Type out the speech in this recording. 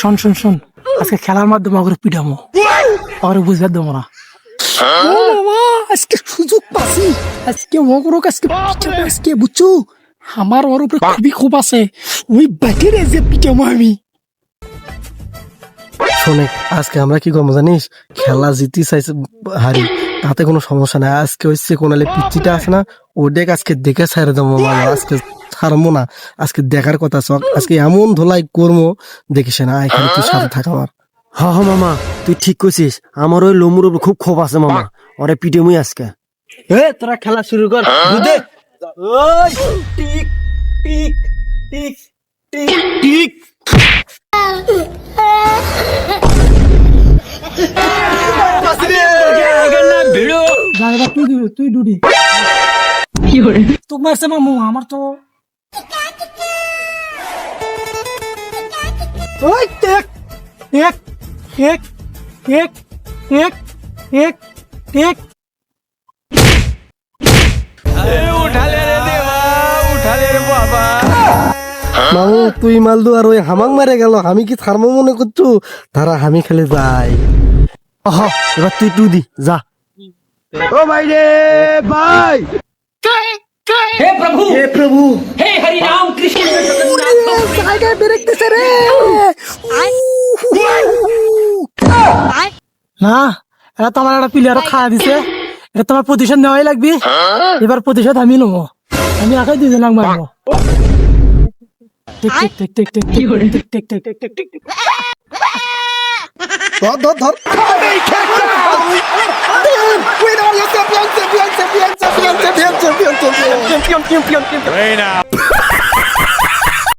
শোন শোন শোন। আজকে খেলার মাধ্যমে ওকে পিটামো। ওকে বুঝবার দেবো না। আজকে সুযোগ আজকে ওগুলো আজকে আজকে বুঝছ? আমার ওর উপরে খুবই খুব আছে। ওই পিটামো আমি। শোনে, আজকে আমরা কি করব জানিস? খেলা জিতি চাইছে হারি, তাতে কোনো সমস্যা নাই। আজকে হচ্ছে কোনালে পিচিটা আছে না ওদেরকে আজকে দেখে ছেড়ে দেবো আজকে ছাড়বো না। আজকে দেখার কথা চক আজকে এমন ধোলাই করব দেখিস না এখানে তুই সাথে থাক আমার। হ হ মামা তুই ঠিক কইছিস। আমার ওই লোমুর উপর খুব ক্ষোভ আছে মামা। ওরে পিটে মুই আজকে। এ তোরা খেলা শুরু কর। বুঝে ওই টিক টিক টিক টিক টিক। যা তুই ডুডি তোকে মামু আমার তো ওই টেক টেক টেক টেক টেক টেক টেক। মামু, তুই মালদু আর ওই হামাক মারে গেল, আমি কি থারমো মনে করছ? তারা আমি খেলে যাই হ এবার তুই টু দি, যা। জায়গায় বেরেকতেছে রে না এটা তো আমার একটা প্লেয়ারও খাওয়া দিছে এটা তোমার প্রতিশোধ নেওয়াই লাগবে এবার প্রতিশোধ আমি নেব আমি একাই দুজন লাগ মারবো টিক টিক টিক yun, yun, yun, yun, yun.